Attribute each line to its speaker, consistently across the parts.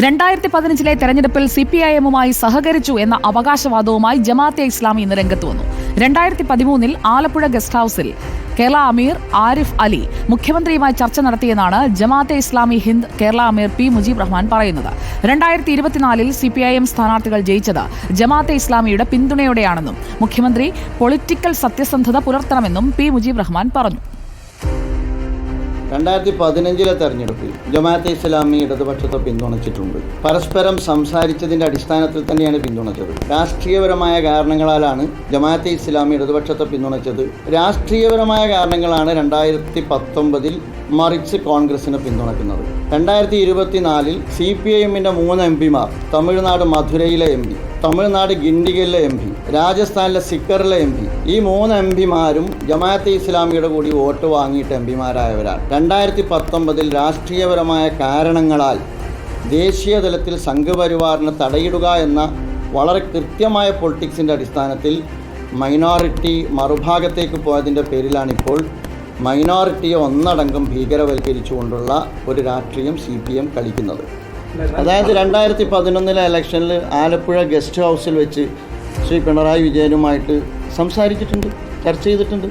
Speaker 1: രണ്ടായിരത്തി പതിനഞ്ചിലെ തെരഞ്ഞെടുപ്പിൽ സി പി ഐ എമ്മുമായി സഹകരിച്ചു എന്ന അവകാശവാദവുമായി ജമാഅത്തെ ഇസ്ലാമി ഇന്ന് രംഗത്ത് വന്നു. രണ്ടായിരത്തി പതിമൂന്നിൽ ആലപ്പുഴ ഗസ്റ്റ് ഹൌസിൽ കേരള അമീർ ആരിഫ് അലി മുഖ്യമന്ത്രിയുമായി ചർച്ച നടത്തിയെന്നാണ് ജമാഅത്തെ ഇസ്ലാമി ഹിന്ദ് കേരള അമീർ പി മുജീബ് റഹ്മാൻ പറയുന്നത്. രണ്ടായിരത്തി ഇരുപത്തിനാലിൽ സി പി ഐ എം സ്ഥാനാർത്ഥികൾ ജയിച്ചത് ജമാഅത്തെ ഇസ്ലാമിയുടെ പിന്തുണയോടെയാണെന്നും മുഖ്യമന്ത്രി പൊളിറ്റിക്കൽ സത്യസന്ധത പുലർത്തണമെന്നും പി മുജീബ് റഹ്മാൻ പറഞ്ഞു.
Speaker 2: രണ്ടായിരത്തി പതിനഞ്ചിലെ തെരഞ്ഞെടുപ്പിൽ ജമാഅത്തെ ഇസ്ലാമി ഇടതുപക്ഷത്തെ പിന്തുണച്ചിട്ടുണ്ട്. പരസ്പരം സംസാരിച്ചതിന്റെ അടിസ്ഥാനത്തിൽ തന്നെയാണ് പിന്തുണച്ചത്. രാഷ്ട്രീയപരമായ കാരണങ്ങളാലാണ് ജമാഅത്തെ ഇസ്ലാമി ഇടതുപക്ഷത്തെ പിന്തുണച്ചത്. രാഷ്ട്രീയപരമായ കാരണങ്ങളാണ് രണ്ടായിരത്തി പത്തൊമ്പതിൽ മറിച്ച് കോൺഗ്രസിനെ പിന്തുണക്കുന്നത്. രണ്ടായിരത്തി ഇരുപത്തിനാലിൽ സി പി ഐ എമ്മിന്റെ മൂന്ന് എം പിമാർ തമിഴ്നാട് മധുരയിലെ എം പി തമിഴ്നാട് ഗിണ്ടിഗലിലെ എം പി രാജസ്ഥാനിലെ സിക്കറിലെ എം പി. ഈ മൂന്ന് എം പിമാരും ജമാഅത്തെ ഇസ്ലാമിയുടെ കൂടി വോട്ട് വാങ്ങിയിട്ട് എം പിമാരായവരാണ്. രണ്ടായിരത്തി പത്തൊമ്പതിൽ രാഷ്ട്രീയപരമായ കാരണങ്ങളാൽ ദേശീയ തലത്തിൽ സംഘപരിവാറിന് തടയിടുക എന്ന വളരെ കൃത്യമായ പൊളിറ്റിക്സിന്റെ അടിസ്ഥാനത്തിൽ മൈനോറിറ്റി മറുഭാഗത്തേക്ക് പോയതിന്റെ പേരിലാണിപ്പോൾ മൈനോറിറ്റിയെ ഒന്നടങ്കം ഭീകരവൽക്കരിച്ചുകൊണ്ടുള്ള ഒരു രാഷ്ട്രീയം സി പി എം കളിക്കുന്നത്. അതായത് രണ്ടായിരത്തി പതിനൊന്നിലെ ഇലക്ഷനിൽ ആലപ്പുഴ ഗസ്റ്റ് ഹൗസിൽ വെച്ച് ശ്രീ പിണറായി വിജയനുമായിട്ട് സംസാരിച്ചിട്ടുണ്ട് ചർച്ച ചെയ്തിട്ടുണ്ട്.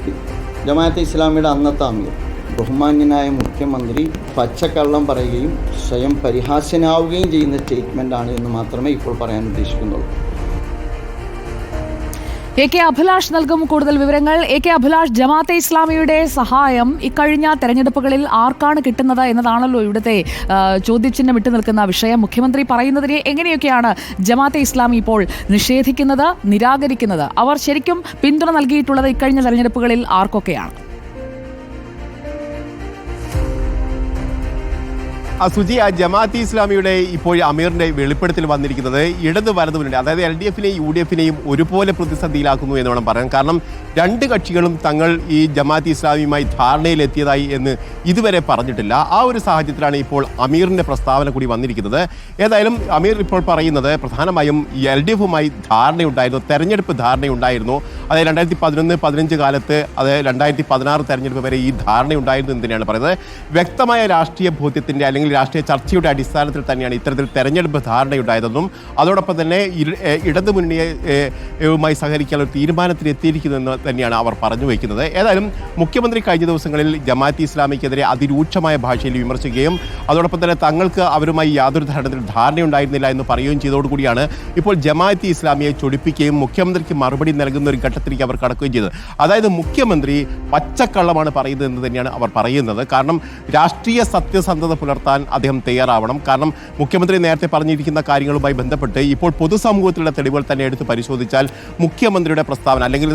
Speaker 2: ജമാഅത്തെ ഇസ്ലാമിയുടെ അന്നത്തെ അമീർ ബഹുമാന്യനായ മുഖ്യമന്ത്രി പച്ചക്കള്ളം പറയുകയും സ്വയം പരിഹാസ്യനാവുകയും ചെയ്യുന്ന സ്റ്റേറ്റ്മെന്റാണ് എന്ന് മാത്രമേ ഇപ്പോൾ പറയാൻ ഉദ്ദേശിക്കുന്നുള്ളൂ.
Speaker 1: എ കെ അഭിലാഷ് നൽകും കൂടുതൽ വിവരങ്ങൾ. എ കെ അഭിലാഷ് ജമാഅത്തെ ഇസ്ലാമിയുടെ സഹായം ഇക്കഴിഞ്ഞ തെരഞ്ഞെടുപ്പുകളിൽ ആർക്കാണ് കിട്ടുന്നത് എന്നതാണല്ലോ ഇവിടുത്തെ ചോദ്യചിഹ്നം ഇട്ടു നിൽക്കുന്ന വിഷയം. മുഖ്യമന്ത്രി പറയുന്നതിനെ എങ്ങനെയൊക്കെയാണ് ജമാഅത്തെ ഇസ്ലാമി ഇപ്പോൾ നിഷേധിക്കുന്നത് നിരാകരിക്കുന്നത്? അവർ ശരിക്കും പിന്തുണ നൽകിയിട്ടുള്ളത് ഇക്കഴിഞ്ഞ തെരഞ്ഞെടുപ്പുകളിൽ ആർക്കൊക്കെയാണ്?
Speaker 3: സുജി ആ ജമാഅത്ത് ഇസ്ലാമിയുടെ ഇപ്പോൾ അമീറിന്റെ വെളിപ്പെടുത്തൽ വന്നിരിക്കുന്നത് ഇടത് വലതു അതായത് എൽ ഡി എഫിനെയും യു ഡി എഫിനെയും ഒരുപോലെ പ്രതിസന്ധിയിലാക്കുന്നു എന്ന് വേണം പറയാൻ. കാരണം രണ്ട് കക്ഷികളും തങ്ങൾ ഈ ജമാഅത്ത് ഇസ്ലാമിയുമായി ധാരണയിലെത്തിയതായി എന്ന് ഇതുവരെ പറഞ്ഞിട്ടില്ല. ആ ഒരു സാഹചര്യത്തിലാണ് ഇപ്പോൾ അമീറിന്റെ പ്രസ്താവന കൂടി വന്നിരിക്കുന്നത്. ഏതായാലും അമീർ ഇപ്പോൾ പറയുന്നത് പ്രധാനമായും എൽ ഡി എഫുമായി ധാരണയുണ്ടായിരുന്നു തെരഞ്ഞെടുപ്പ് ധാരണയുണ്ടായിരുന്നു. അതായത് രണ്ടായിരത്തി പതിനൊന്ന് പതിനഞ്ച് കാലത്ത് അത് രണ്ടായിരത്തി പതിനാറ് തെരഞ്ഞെടുപ്പ് വരെ ഈ ധാരണയുണ്ടായിരുന്നു എന്ന് തന്നെയാണ് പറയുന്നത്? വ്യക്തമായ രാഷ്ട്രീയ ബോധ്യത്തിന്റെ അല്ലെങ്കിൽ രാഷ്ട്രീയ ചർച്ചയുടെ അടിസ്ഥാനത്തിൽ തന്നെയാണ് ഇത്തരത്തിൽ തെരഞ്ഞെടുപ്പ് ധാരണയുണ്ടായതെന്നും അതോടൊപ്പം തന്നെ ഇടതു മുന്നണിയെ സഹകരിക്കാനുള്ള തീരുമാനത്തിൽ എത്തിയിരിക്കുന്നതെന്ന് തന്നെയാണ് അവർ പറഞ്ഞു വയ്ക്കുന്നത്. ഏതായാലും മുഖ്യമന്ത്രി കഴിഞ്ഞ ദിവസങ്ങളിൽ ജമാഅത്ത് ഇസ്ലാമിക്കെതിരെ അതിരൂക്ഷമായ ഭാഷയിൽ വിമർശിക്കുകയും അതോടൊപ്പം തന്നെ തങ്ങൾക്ക് അവരുമായി യാതൊരു തരത്തിലും ധാരണയുണ്ടായിരുന്നില്ല എന്ന് പറയുകയും ചെയ്തതോടുകൂടിയാണ് ഇപ്പോൾ ജമാഅത്ത് ഇസ്ലാമിയെ ചൊടിപ്പിക്കുകയും മുഖ്യമന്ത്രിക്ക് മറുപടി നൽകുന്ന ഒരു ഘട്ടത്തിലേക്ക് അവർ കടക്കുകയും ചെയ്തത്. അതായത് മുഖ്യമന്ത്രി പച്ചക്കള്ളമാണ് പറയുന്നത് എന്ന് തന്നെയാണ് അവർ പറയുന്നത്. കാരണം രാഷ്ട്രീയ സത്യസന്ധത പുലർത്താൻ അദ്ദേഹം തയ്യാറാവണം. കാരണം മുഖ്യമന്ത്രി നേരത്തെ പറഞ്ഞിരിക്കുന്ന കാര്യങ്ങളുമായി ബന്ധപ്പെട്ട് ഇപ്പോൾ പൊതുസമൂഹത്തിലുള്ള തെളിവുകൾ തന്നെ എടുത്ത് പരിശോധിച്ചാൽ മുഖ്യമന്ത്രിയുടെ പ്രസ്താവന അല്ലെങ്കിൽ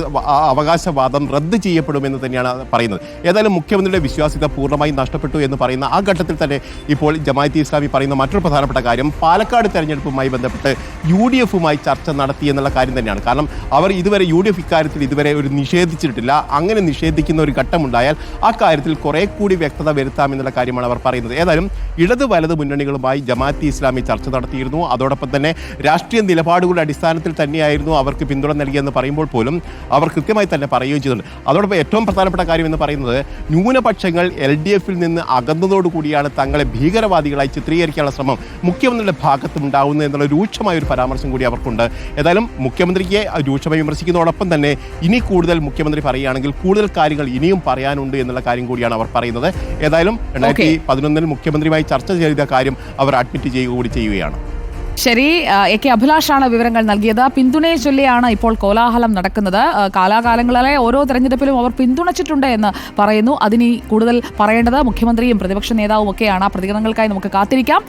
Speaker 3: അവകാശവാദം റദ്ദ് ചെയ്യപ്പെടുമെന്ന് തന്നെയാണ് പറയുന്നത്. ഏതായാലും മുഖ്യമന്ത്രിയുടെ വിശ്വാസ്യത പൂർണമായി നഷ്ടപ്പെട്ടു എന്ന് പറയുന്ന ആ ഘട്ടത്തിൽ തന്നെ ഇപ്പോൾ ജമാഅത്തെ ഇസ്ലാമി പറയുന്ന മറ്റൊരു പ്രധാനപ്പെട്ട കാര്യം പാലക്കാട് തെരഞ്ഞെടുപ്പുമായി ബന്ധപ്പെട്ട് യു ഡി എഫുമായി ചർച്ച നടത്തി എന്നുള്ള കാര്യം തന്നെയാണ്. കാരണം അവർ ഇതുവരെ യു ഡി എഫ് ഇക്കാര്യത്തിൽ ഇതുവരെ ഒരു നിഷേധിച്ചിട്ടില്ല. അങ്ങനെ നിഷേധിക്കുന്ന ഒരു ഘട്ടമുണ്ടായാൽ ആ കാര്യത്തിൽ കുറെ കൂടി വ്യക്തത വരുത്താമെന്നുള്ള കാര്യമാണ് അവർ പറയുന്നത്. ഏതായാലും ഇടത് വലത് മുന്നണികളുമായി ജമാഅത്തി ഇസ്ലാമി ചർച്ച നടത്തിയിരുന്നു. അതോടൊപ്പം തന്നെ രാഷ്ട്രീയ നിലപാടുകളുടെ അടിസ്ഥാനത്തിൽ തന്നെയായിരുന്നു അവർക്ക് പിന്തുണ നൽകിയെന്ന് പറയുമ്പോൾ പോലും അവർ കൃത്യമായി തന്നെ പറയുകയും ചെയ്തിട്ടുണ്ട്. അതോടൊപ്പം ഏറ്റവും പ്രധാനപ്പെട്ട കാര്യം എന്ന് പറയുന്നത് ന്യൂനപക്ഷങ്ങൾ എൽ ഡി എഫിൽ നിന്ന് അകന്നതോടുകൂടിയാണ് തങ്ങളെ ഭീകരവാദികളായി ചിത്രീകരിക്കാനുള്ള ശ്രമം മുഖ്യമന്ത്രിയുടെ ഭാഗത്തും ഉണ്ടാകുന്നത് എന്നുള്ള രൂക്ഷമായ ഒരു പരാമർശം കൂടി അവർക്കുണ്ട്. ഏതായാലും മുഖ്യമന്ത്രിക്ക് രൂക്ഷമായി വിമർശിക്കുന്നതോടൊപ്പം തന്നെ ഇനി കൂടുതൽ മുഖ്യമന്ത്രി പറയുകയാണെങ്കിൽ കൂടുതൽ കാര്യങ്ങൾ ഇനിയും പറയാനുണ്ട് എന്നുള്ള കാര്യം കൂടിയാണ് അവർ പറയുന്നത്. ഏതായാലും രണ്ടായിരത്തി പതിനൊന്നിൽ മുഖ്യമന്ത്രിയുമായി ചർച്ച ചെയ്ത കാര്യം അവർ അഡ്മിറ്റ് ചെയ്യുക കൂടി ചെയ്യുകയാണ്.
Speaker 1: ശരി എ കെ അഭിലാഷാണ് വിവരങ്ങൾ നൽകിയത്. പിന്തുണയെ ചൊല്ലിയാണ് ഇപ്പോൾ കോലാഹലം നടക്കുന്നത്. കാലാകാലങ്ങളിലെ ഓരോ തെരഞ്ഞെടുപ്പിലും അവർ പിന്തുണച്ചിട്ടുണ്ട് എന്ന് പറയുന്നു. അതിനി കൂടുതൽ പറയേണ്ടത് മുഖ്യമന്ത്രിയും പ്രതിപക്ഷ നേതാവും ഒക്കെയാണ്. ആ പ്രതികരണങ്ങൾക്കായി നമുക്ക് കാത്തിരിക്കാം.